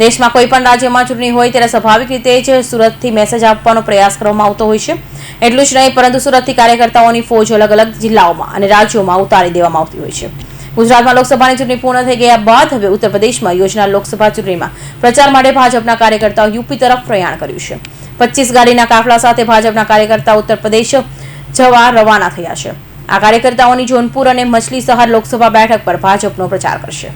દેશમાં કોઈ પણ રાજ્યમાં ચૂંટણી હોય ત્યારે સ્વાભાવિક રીતે જ સુરતથી મેસેજ આપવાનો પ્રયાસ કરવામાં આવતો હોય છે. એટલું જ નહીં, પરંતુ સુરતથી કાર્યકર્તાઓની ફોજ અલગ અલગ જિલ્લાઓમાં અને રાજ્યોમાં ઉતારી દેવામાં આવતી હોય છે. ગુજરાતમાં લોકસભાની ચૂંટણી પૂર્ણ થઈ ગયા બાદ હવે ઉત્તર પ્રદેશમાં યોજનાર લોકસભા ચૂંટણીમાં પ્રચાર માટે ભાજપના કાર્યકર્તાઓ યુપી તરફ પ્રયાણ કર્યું છે. પચીસ ગાડીના કાફલા સાથે ભાજપના કાર્યકર્તાઓ ઉત્તર પ્રદેશ જવા રવાના થયા છે. આ કાર્યકર્તાઓની જોનપુર અને મછલી સહાર લોકસભા બેઠક પર ભાજપનો પ્રચાર કરશે.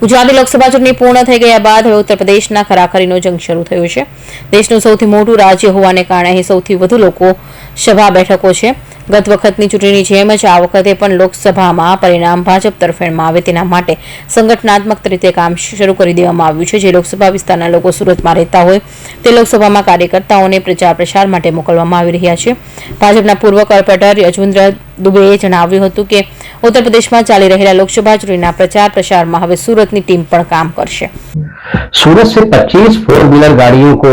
ગુજરાતની લોકસભા ચૂંટણી પૂર્ણ થઈ ગયા બાદ હવે ઉત્તર પ્રદેશના ખરાખરીનો જંગ શરૂ થયો છે. દેશનું સૌથી મોટું રાજ્ય હોવાને કારણે અહીં સૌથી વધુ લોકો સભા બેઠકો છે. ગત વખતની ચૂંટણીની જેમ જ આ વખતે પણ લોકસભામાં પરિણામ ભાજપ તરફેણમાં આવે તેના માટે સંગઠનાત્મક રીતે કામ શરૂ કરી દેવામાં આવ્યું છે. જે લોકસભા વિસ્તારના લોકો સુરતમાં રહેતા હોય તે લોકસભામાં કાર્યકર્તાઓને પ્રચાર પ્રસાર માટે મોકલવામાં આવી રહ્યા છે. ભાજપના પૂર્વ કોર્પોરેટર યજવેન્દ્ર દુબેએ જણાવ્યું હતું કે ઉત્તર પ્રદેશમાં ચાલી રહેલા લોકસભા ચૂંટણીના પ્રચાર પ્રસારમાં હવે સુરતની ટીમ પણ કામ કરશે सूरत से 25 फोर व्हीलर गाड़ियों को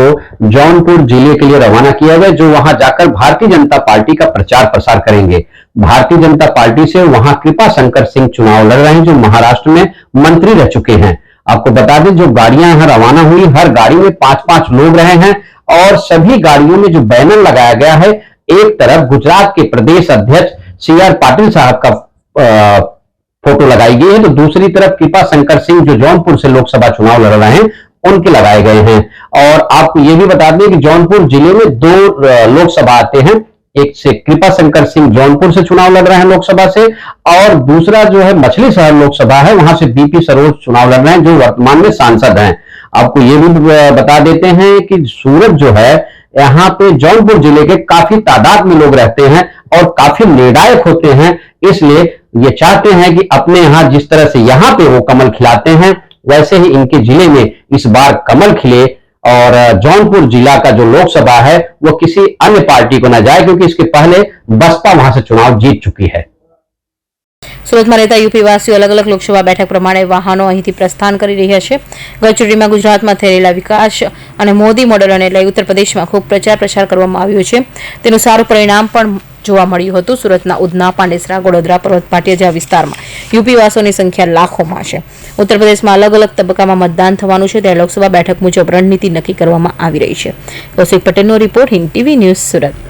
जौनपुर जिले के लिए रवाना किया गया जो वहां जाकर भारतीय जनता पार्टी का प्रचार प्रसार करेंगे भारतीय जनता पार्टी से वहां कृपा शंकर सिंह चुनाव लड़ रहे हैं जो महाराष्ट्र में मंत्री रह चुके हैं आपको बता दें जो गाड़ियां यहाँ रवाना हुई हर गाड़ी में पांच पांच लोग रहे हैं और सभी गाड़ियों में जो बैनर लगाया गया है एक तरफ गुजरात के प्रदेश अध्यक्ष सी आर पाटिल साहब का अ, फ़ोटो लगाई गई है तो दूसरी तरफ़ कृपा शंकर सिंह जो जौनपुर से लोकसभा चुनाव लड़ रहे हैं, उनके लगाए गए हैं। और आपको ये भी बता दें कि जौनपुर ज़िले में दो लोकसभा आते हैं। एक से कृपा शंकर सिंह जौनपुर से चुनाव लड़ रहे हैं लोकसभा से, और दूसरा जो है मछली शहर लोकसभा है, वहाँ से बीपी सरोज चुनाव लड़ रहे हैं, जो वर्तमान में सांसद हैं। आपको ये भी बता देते हैं कि सूरत जो है, यहाँ पे जौनपुर ज़िले के काफ़ी तादाद में लोग रहते हैं और काफ़ी निर्णायक होते हैं। इसलिए ये चाहते हैं कि अपने यहाँ जिस तरह से यहाँ पे वो कमल खिलाते हैं, वैसे ही इनके ज़िले में इस बार कमल खिले और जौनपुर जिला का जो लोकसभा है, वो किसी अन्य पार्टी को ना जाए क्योंकि इसके पहले बसपा वहाँ से चुनाव जीत चुकी है। સુરતમાં રહેતા યુપીવાસીઓ અલગ અલગ લોકસભા બેઠક પ્રમાણે વાહનો અહીંથી પ્રસ્થાન કરી રહ્યા છે. ગત ચૂંટણીમાં ગુજરાતમાં થયેલા વિકાસ અને મોદી મોડેલોને લઈ ઉત્તર પ્રદેશમાં ખૂબ પ્રચાર પ્રસાર કરવામાં આવ્યો છે. તેનું સારું પરિણામ પણ જોવા મળ્યું હતું. સુરતના ઉધના, પાંડેસરા, ગોડોદરા, પર્વત પાટિયા જેવા વિસ્તારમાં યુપીવાસીઓની સંખ્યા લાખોમાં છે. ઉત્તર પ્રદેશમાં અલગ અલગ તબક્કામાં મતદાન થવાનું છે. ત્યારે લોકસભા બેઠક મુજબ રણનીતિ નક્કી કરવામાં આવી રહી છે. કૌશિક પટેલનો report Hind TV news Surat.